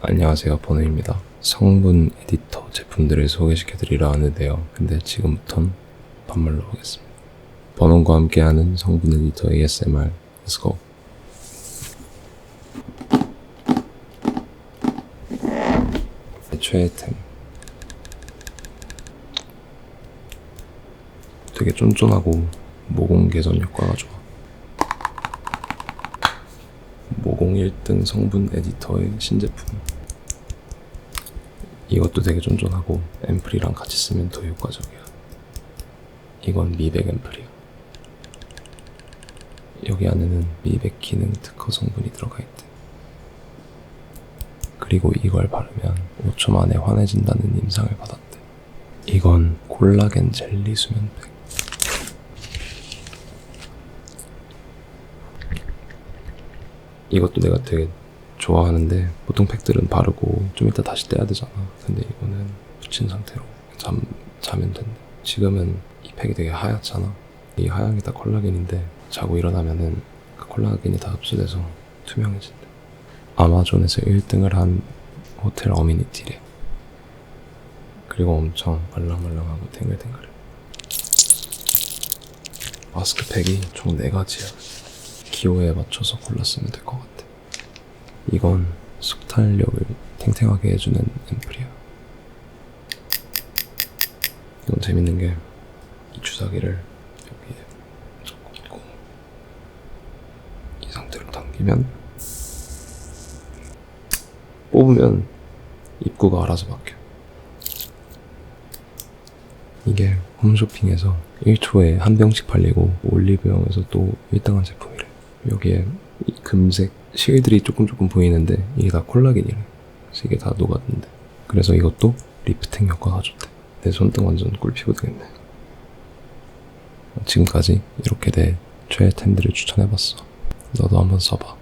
안녕하세요 번호입니다. 성분 에디터 제품들을 소개시켜드리려 하는데요. 근데 지금부턴 반말로 하겠습니다. 번호과 함께하는 성분 에디터 ASMR Let's go. 최애템. 되게 쫀쫀하고 모공 개선 효과가 좋아 모공 1등 성분 에디터의 신제품. 이것도 되게 쫀쫀하고 앰플이랑 같이 쓰면 더 효과적이야. 이건 미백 앰플이야. 여기 안에는 미백 기능 특허 성분이 들어가 있대. 그리고 이걸 바르면 5초 만에 환해진다는 임상을 받았대. 이건 콜라겐 젤리 수면팩 이것도 내가 되게 좋아하는데 보통 팩들은 바르고 좀 이따 다시 떼야 되잖아. 근데 이거는 붙인 상태로 잠 자면 된대. 지금은 이 팩이 되게 하얗잖아. 이 하얀 게 다 콜라겐인데 자고 일어나면은 그 콜라겐이 다 흡수돼서 투명해진대. 아마존에서 1등을 한 호텔 어미니티래. 그리고 엄청 말랑말랑하고 탱글탱글해. 마스크팩이 총 4가지야. 기호에 맞춰서 골랐으면 될 것 같아. 이건 속탄력을 탱탱하게 해주는 앰플이야. 이건 재밌는 게 이 주사기를 여기에 꽂고 이 상태로 당기면 뽑으면 입구가 알아서 바뀌어. 이게 홈쇼핑에서 1초에 한 병씩 팔리고 올리브영에서 또 1등한 제품이래. 여기에 이 금색 실들이 조금 조금 보이는데 이게 다 콜라겐이래. 그래서 이게 다 녹았는데. 그래서 이것도 리프팅 효과가 좋대. 내 손등 완전 꿀피부 되겠네. 지금까지 이렇게 내 최애 템들을 추천해봤어. 너도 한번 써봐.